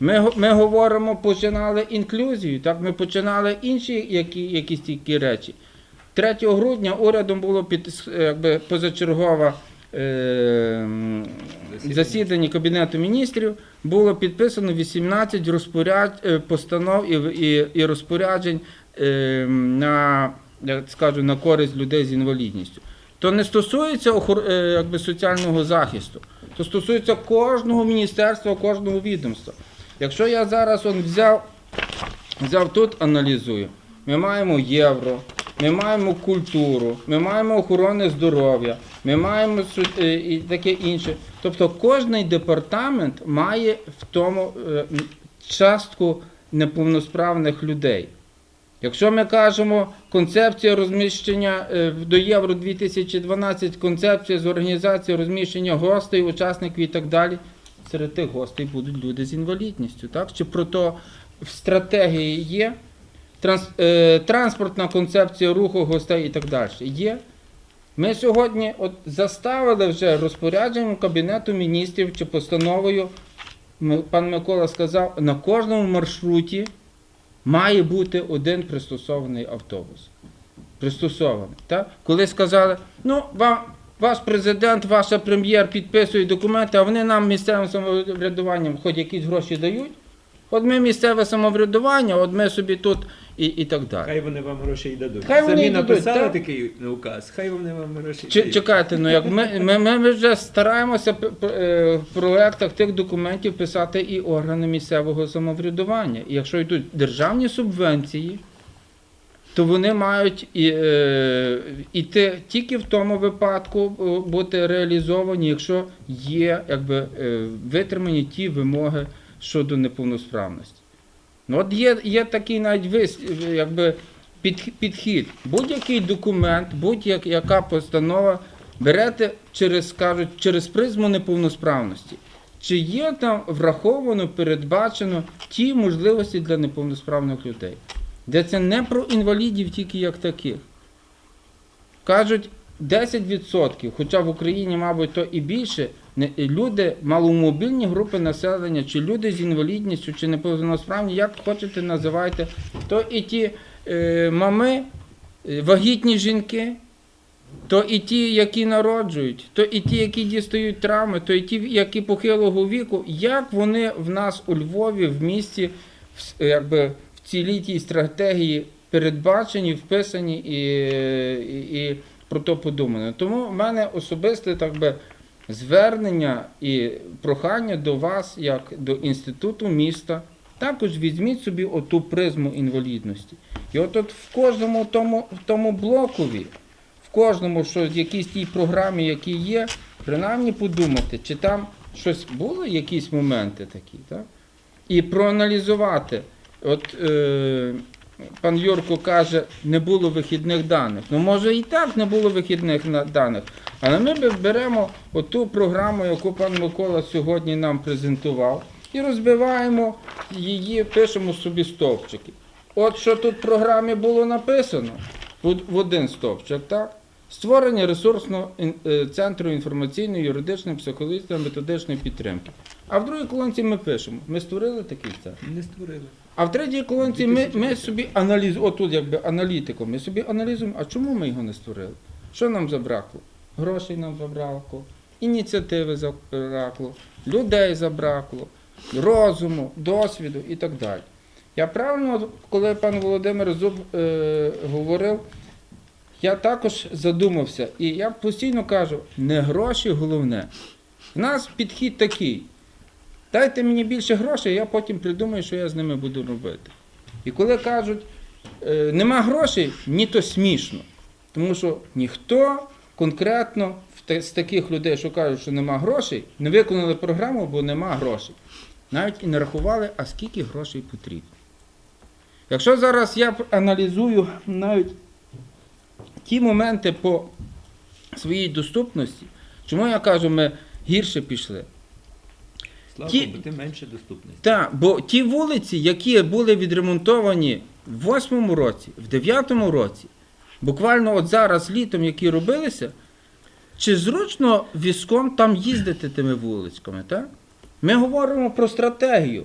Ми, ми говоримо, починали інклюзію, так ми починали інші які, якісь такі речі. 3 грудня урядом було під, якби, позачергова е, засідання Кабінету міністрів було підписано 18 розпоряд... е, постанов і, і, і розпоряджень е, на, як скажу, на користь людей з інвалідністю. То не стосується е, якби, соціального захисту, то стосується кожного міністерства, кожного відомства. Якщо я зараз он взяв, взяв тут аналізую, ми маємо євро, ми маємо культуру, ми маємо охорони здоров'я, ми маємо е, і таке інше. Тобто кожний департамент має в тому е, частку неповносправних людей. Якщо ми кажемо концепція розміщення е, до Євро 2012, концепція з організації розміщення гостей, учасників і так далі, серед тих гостей будуть люди з інвалідністю. Так? Чи про то в стратегії є? Транс, е, транспортна концепція руху гостей і так далі. Є. Ми сьогодні от заставили вже розпорядженням Кабінету міністрів чи постановою, пан Микола сказав, на кожному маршруті має бути один пристосований автобус. Пристосований. Так? Коли сказали, ну, вам, ваш президент, ваша прем'єр підписує документи, а вони нам місцевим самоврядуванням хоч якісь гроші дають. От ми місцеве самоврядування, от ми собі тут і, і так далі. Хай вони вам гроші й дадуть. Хай вони Самі дадуть, написали так. такий указ, хай вони вам гроші Чи, дають. чекайте, ну як ми, ми, ми, вже стараємося е, в проектах тих документів писати і органи місцевого самоврядування. І якщо йдуть державні субвенції, то вони мають е, іти тільки в тому випадку е, бути реалізовані, якщо є якби, е, витримані ті вимоги щодо неповносправності. Ну, от є, є такий навіть вис, якби, під, підхід. Будь-який документ, будь-яка постанова берете через, кажуть, через призму неповносправності. Чи є там враховано, передбачено ті можливості для неповносправних людей? Де це не про інвалідів тільки як таких. Кажуть, 10%, хоча в Україні, мабуть, то і більше, люди, маломобільні групи населення, чи люди з інвалідністю, чи неповносправні, як хочете називайте, то і ті е, мами, е, вагітні жінки, то і ті, які народжують, то і ті, які дістають травми, то і ті, які похилого віку, як вони в нас у Львові, в місті, якби, в цілій тій стратегії передбачені, вписані і, і, і про то подумано. Тому в мене особисте так би, звернення і прохання до вас, як до інституту міста. Також візьміть собі оту призму інвалідності. І от, от в кожному тому, в тому блокові, кожному, що в якійсь тій програмі, які є, принаймні подумати, чи там щось було, якісь моменти такі, так? І проаналізувати. От е, пан Юрко каже, не було вихідних даних. Ну, може і так не було вихідних даних. Але ми беремо оту програму, яку пан Микола сьогодні нам презентував, і розбиваємо її, пишемо собі стовпчики. От що тут в програмі було написано в один стовпчик, так? Створення ресурсного е, центру інформаційної, юридичної, психологічної, методичної підтримки. А в другій колонці ми пишемо, ми створили такий центр. Не створили. А в третій колонці ми, ми собі аналізуємо, отут якби аналітиком, ми собі аналізуємо, а чому ми його не створили? Що нам забракло? Грошей нам забракло, ініціативи забракло, людей забракло, розуму, досвіду і так далі. Я правильно, коли пан Володимир Зуб е, говорив, я також задумався, і я постійно кажу, не гроші головне. У нас підхід такий. Дайте мені більше грошей, я потім придумаю, що я з ними буду робити. І коли кажуть, е, нема грошей, ні то смішно. Тому що ніхто конкретно з таких людей, що кажуть, що нема грошей, не виконали програму, бо нема грошей. Навіть і не рахували, а скільки грошей потрібно. Якщо зараз я аналізую навіть ті моменти по своїй доступності, чому я кажу, ми гірше пішли? Слава Ті- Богу, тим менше доступності. Так, бо ті вулиці, які були відремонтовані в восьмому році, в дев'ятому році, буквально от зараз літом, які робилися, чи зручно візком там їздити тими вуличками, так? Ми говоримо про стратегію.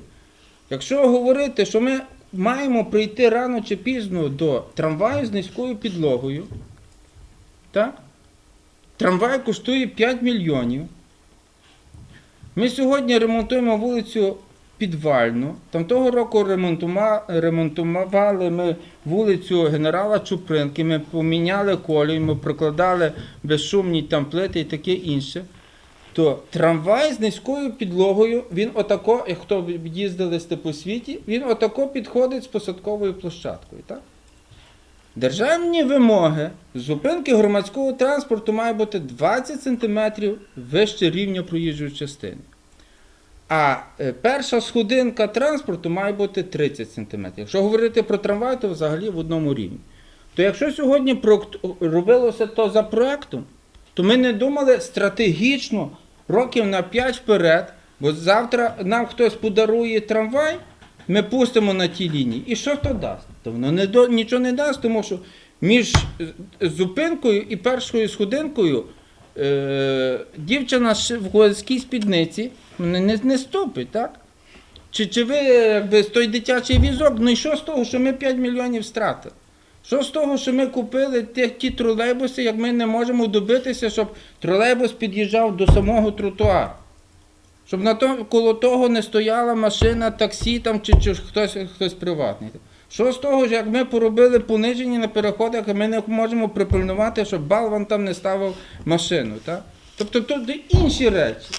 Якщо говорити, що ми маємо прийти рано чи пізно до трамваю з низькою підлогою, так? Трамвай коштує 5 мільйонів. Ми сьогодні ремонтуємо вулицю Підвальну. Там того року ремонтували ми вулицю генерала Чупринки, ми поміняли колію, ми прокладали безшумні там плити і таке інше. То трамвай з низькою підлогою, він отако, як хто їздили по світі, він отако підходить з посадковою площадкою. Так? Державні вимоги зупинки громадського транспорту має бути 20 см вище рівня проїжджої частини. А е, перша сходинка транспорту має бути 30 см. Якщо говорити про трамвай, то взагалі в одному рівні. То якщо сьогодні робилося то за проектом, то ми не думали стратегічно років на 5 вперед, бо завтра нам хтось подарує трамвай, ми пустимо на тій лінії. І що то дасть? То воно не до, нічого не дасть, тому що між е, зупинкою і першою сходинкою е, дівчина в гольській спідниці не, не, не ступить, так? Чи, чи ви якби, той дитячий візок, ну і що з того, що ми 5 мільйонів стратили? Що з того, що ми купили ті, ті тролейбуси, як ми не можемо добитися, щоб тролейбус під'їжджав до самого тротуару? Щоб на то, коло того не стояла машина, таксі там, чи, чи хтось, хтось приватний. Що з того, що як ми поробили понижені на переходах, ми не можемо припильнувати, щоб балван там не ставив машину. Так? Тобто тут інші речі.